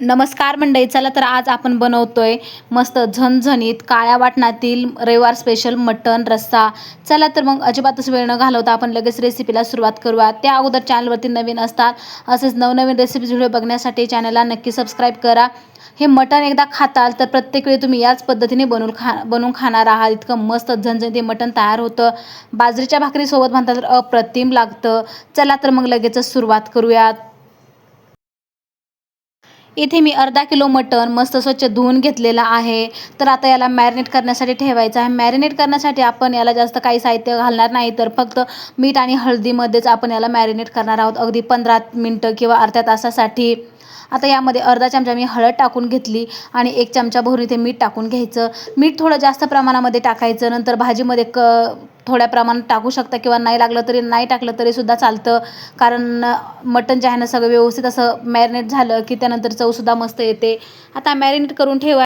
नमस्कार मंडळी चला तर आज आपण बनवतोय मस्त झणझणीत काळ्या वाटणातील रविवार स्पेशल मटण रस्सा. चला तर मग अजिबातच वेळ न घालवता आपण लगेच रेसिपीला सुरुवात करूया. त्या अगोदर चॅनलवरती नवीन असतात असेच नवनवीन रेसिपीज व्हिडिओ बघण्यासाठी चॅनलला नक्की सबस्क्राईब करा. हे मटण एकदा खाताल तर प्रत्येक वेळी तुम्ही याच पद्धतीने बनवून खा बनवून खाणार आहात. इतकं मस्त झणझणीत मटण तयार होतं. बाजरीच्या भाकरीसोबत म्हणतात तर अप्रतिम लागतं. चला तर मग लगेचच सुरुवात करूयात. इथे मी अर्धा किलो मटण मस्त स्वच्छ धुवून घेतलेलं आहे. तर आता याला मॅरिनेट करण्यासाठी ठेवायचं आहे. मॅरिनेट करण्यासाठी आपण याला जास्त काही साहित्य घालणार नाही तर फक्त मीठ आणि हळदीमध्येच आपण याला मॅरिनेट करणार आहोत. अगदी पंधरा मिनटं किंवा अर्ध्या तासासाठी. आता यामध्ये अर्धा चमचा मी हळद टाकून घेतली आणि एक चमचा भरून इथे मीठ टाकून घ्यायचं. मीठ थोडं जास्त प्रमाणामध्ये टाकायचं नंतर भाजीमध्ये क थोड्या प्रमाणात टाकू शकता किंवा नाही लागलं तरी नाही टाकलं तरीसुद्धा चालतं. कारण मटण जे आहे ना सगळं व्यवस्थित असं मॅरिनेट झालं की त्यानंतर चवसुद्धा मस्त येते. आता मॅरिनेट करून ठेवा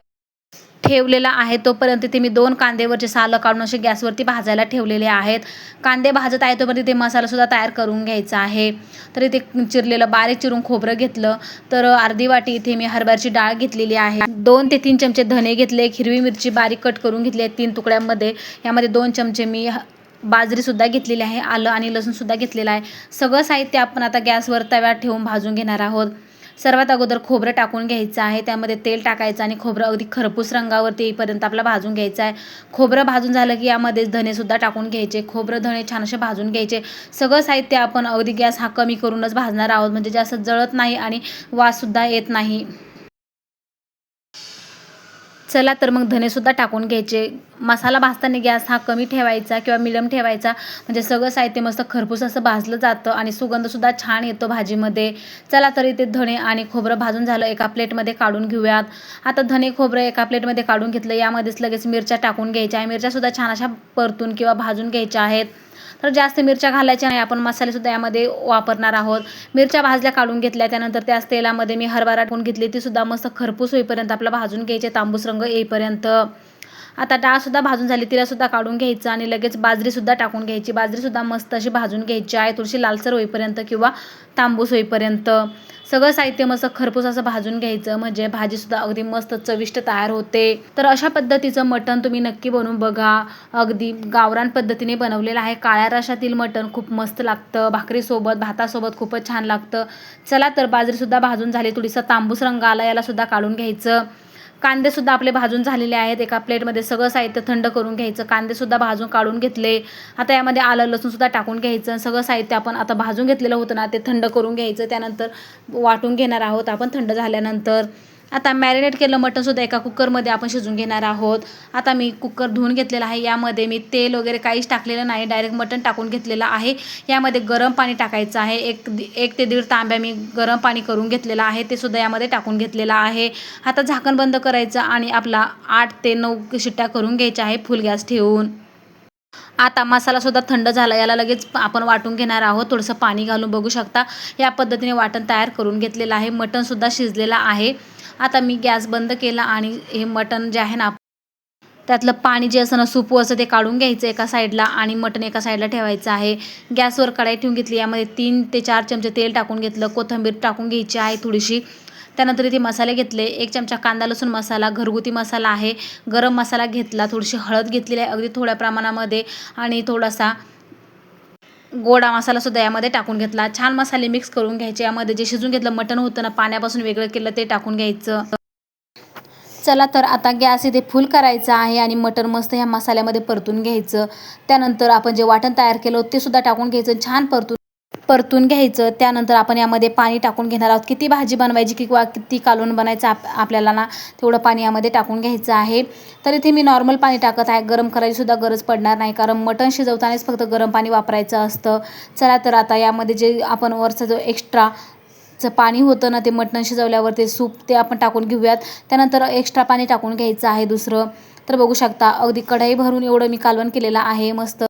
ठेवलेला आहे तोपर्यंत तिथे मी दोन कांदेवरचे सालं काढून असे गॅसवरती भाजायला ठेवलेले आहेत. कांदे भाजत आहे तोपर्यंत तिथे मसालासुद्धा तयार करून घ्यायचा आहे. तर इथे चिरलेलं बारीक चिरून खोबरं घेतलं. तर अर्धी वाटी इथे मी हरभऱ्याची डाळ घेतलेली आहे. दोन ते तीन चमचे धने घेतले एक हिरवी मिरची बारीक कट करून घेतली आहे तीन तुकड्यांमध्ये. यामध्ये दोन चमचे मी बाजरीसुद्धा घेतलेली आहे आलं आणि लसूणसुद्धा घेतलेलं आहे. सगळं साहित्य आपण आता गॅसवर तव्यात ठेवून भाजून घेणार आहोत. सर्वात अगोदर खोबरं टाकून घ्यायचं आहे. त्यामध्ये तेल टाकायचं आणि खोबरं अगदी खरपूस रंगावरती येईपर्यंत आपला भाजून घ्यायचं आहे. खोबरं भाजून झालं की यामध्ये धनेसुद्धा टाकून घ्यायचे. खोबरं धणे छान असे भाजून घ्यायचे. सगळं साहित्य आपण अगदी गॅस हा कमी करूनच भाजणार आहोत. म्हणजे जास्त जळत नाही आणि वाससुद्धा येत नाही. चला तर मग धनेसुद्धा टाकून घ्यायचे. मसाला भाजताना गॅस हा कमी ठेवायचा किंवा मिडियम ठेवायचा. म्हणजे सगळं साहित्य मस्त खरपूस असं भाजलं जातं आणि सुगंधसुद्धा छान येतो भाजीमध्ये. चला तर इथे धणे आणि खोबरं भाजून झालं. एका प्लेटमध्ये काढून घेऊयात. आता धणे खोबरं एका प्लेटमध्ये काढून घेतलं. यामध्येच लगेच मिरच्या टाकून घ्यायच्या. आहे मिरच्यासुद्धा छान अशा परतून किंवा भाजून घ्यायच्या आहेत. तर जास्त मिरच्या घालायच्या नाही. आपण मसालेसुद्धा यामध्ये वापरणार आहोत. मिरच्या भाजल्या काढून घेतल्या. त्यानंतर त्याच तेलामध्ये मी हरभरा टाकून घेतली. तीसुद्धा मस्त खरपूस होईपर्यंत आपला भाजून घ्यायचे तांबूस रंग येईपर्यंत. आता डाळसुद्धा भाजून झाली तिलासुद्धा काढून घ्यायचं आणि लगेच बाजरीसुद्धा टाकून घ्यायची. बाजरीसुद्धा मस्त अशी भाजून घ्यायची. आहे थोडीशी लालसर होईपर्यंत किंवा तांबूस होईपर्यंत. सगळं साहित्य मस्त खरपूस असं भाजून घ्यायचं. म्हणजे भाजीसुद्धा अगदी मस्त चविष्ट तयार होते. तर अशा पद्धतीचं मटण तुम्ही नक्की बनवून बघा. अगदी गावरान पद्धतीने बनवलेलं आहे. काळ्या रशातील मटण खूप मस्त लागतं. भाकरीसोबत भातासोबत खूपच छान लागतं. चला तर बाजरीसुद्धा भाजून झाली. थोडीसा तांबूस रंग आला यालासुद्धा काढून घ्यायचं. कांदेसुद्धा आपले भाजून झालेले आहेत. एका प्लेटमध्ये सगळं साहित्य थंड करून घ्यायचं. कांदेसुद्धा भाजून काढून घेतले. आता यामध्ये आलं लसूणसुद्धा टाकून घ्यायचं. सगळं साहित्य आपण आता भाजून घेतलेलं होतं ना ते थंड करून घ्यायचं. त्यानंतर वाटून घेणार आहोत आपण थंड झाल्यानंतर. आता मॅरिनेट केलं मटणसुद्धा एका कुकरमध्ये आपण शिजून घेणार आहोत. आता मी कुकर धुवून घेतलेला आहे. यामध्ये मी तेल वगैरे काहीच टाकलेलं नाही. डायरेक्ट मटण टाकून घेतलेलं आहे. यामध्ये गरम पाणी टाकायचं आहे. एक एक ते दीड तांब्या मी गरम पाणी करून घेतलेलं आहे. ते सुद्धा यामध्ये टाकून घेतलेलं आहे. आता झाकण बंद करायचं आणि आपला आठ ते नऊ शिट्ट्या करून घ्यायच्या आहे. फुल गॅस ठेवून. आता मसालासुद्धा थंड झाला याला लगेच आपण वाटून घेणार आहोत. थोडंसं पाणी घालून बघू शकता. या पद्धतीने वाटण तयार करून घेतलेलं आहे. मटणसुद्धा शिजलेलं आहे. आता मी गॅस बंद केला आणि हे मटण जे आहे ना त्यातलं पाणी जे असं ना सूप असं ते काढून घ्यायचं एका साईडला आणि मटण एका साईडला ठेवायचं आहे. गॅसवर कढाई ठेवून घेतली. यामध्ये तीन ते चार चमचे तेल टाकून घेतलं. कोथिंबीर टाकून घ्यायची आहे थोडीशी. त्यानंतर इथे मसाले घेतले. एक चमचा कांदा लसूण मसाला घरगुती मसाला आहे. गरम मसाला घेतला. थोडीशी हळद घेतलेली आहे अगदी थोड्या प्रमाणामध्ये. आणि थोडासा गोडा मसालासुद्धा यामध्ये टाकून घेतला. छान मसाले मिक्स करून घ्यायचे. यामध्ये जे शिजून घेतलं मटण होतं ना पाण्यापासून वेगळं केलं ते टाकून घ्यायचं. चला तर आता गॅस इथे फुल करायचा आहे आणि मटण मस्त ह्या मसाल्यामध्ये परतून घ्यायचं. त्यानंतर आपण जे वाटण तयार केलं ते सुद्धा टाकून घ्यायचं. छान परतून परतून घ्यायचं. त्यानंतर आपण यामध्ये पाणी टाकून घेणार आहोत. किती भाजी बनवायची किंवा किती कालवण बनायचं आप आपल्याला ना तेवढं पाणी यामध्ये टाकून घ्यायचं आहे. तर इथे मी नॉर्मल पाणी टाकत आहे. गरम करायचीसुद्धा गरज पडणार नाही. कारण मटण शिजवतानाच फक्त गरम पाणी वापरायचं असतं. चला तर आता यामध्ये जे आपण वरचा जो एक्स्ट्रा चं पाणी होतं ना ते मटण शिजवल्यावर ते सूप ते आपण टाकून घेऊयात. त्यानंतर एक्स्ट्रा पाणी टाकून घ्यायचं आहे दुसरं. तर बघू शकता अगदी कढई भरून एवढं मी कालवण केलेलं आहे. मस्त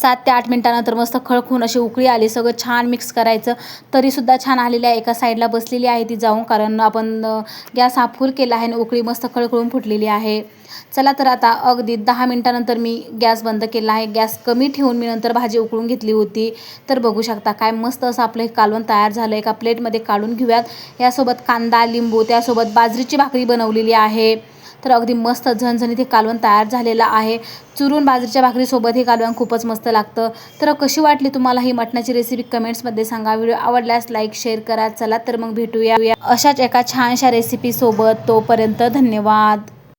सात ते आठ मिनटानंतर मस्त खळखून अशी उकळी आली सगळं छान मिक्स करायचं. तरीसुद्धा छान आलेली आहे एका साईडला बसलेली आहे ती जाऊन कारण आपण गॅस हा फुल केला आहे आणि उकळी मस्त खळखळून फुटलेली आहे. चला तर आता अगदी दहा मिनटानंतर मी गॅस बंद केला आहे. गॅस कमी ठेवून मी नंतर भाजी उकळून घेतली होती. तर बघू शकता काय मस्त असं आपलं हे कालवण तयार झालं. एका प्लेटमध्ये काढून घेऊयात. यासोबत कांदा लिंबू त्यासोबत बाजरीची भाकरी बनवलेली आहे. तर अगदी मस्त झणझणीत हे कालवण तयार झालेलं आहे. चुरून बाजरीच्या भाकरीसोबत हे कालवण खूपच मस्त लागतं. तर कशी वाटली तुम्हाला ही मटणाची रेसिपी कमेंट्समध्ये सांगा. व्हिडिओ आवडल्यास लाईक शेअर करा. चला तर मग भेटूया. अशाच एका छानशा रेसिपीसोबत तोपर्यंत धन्यवाद.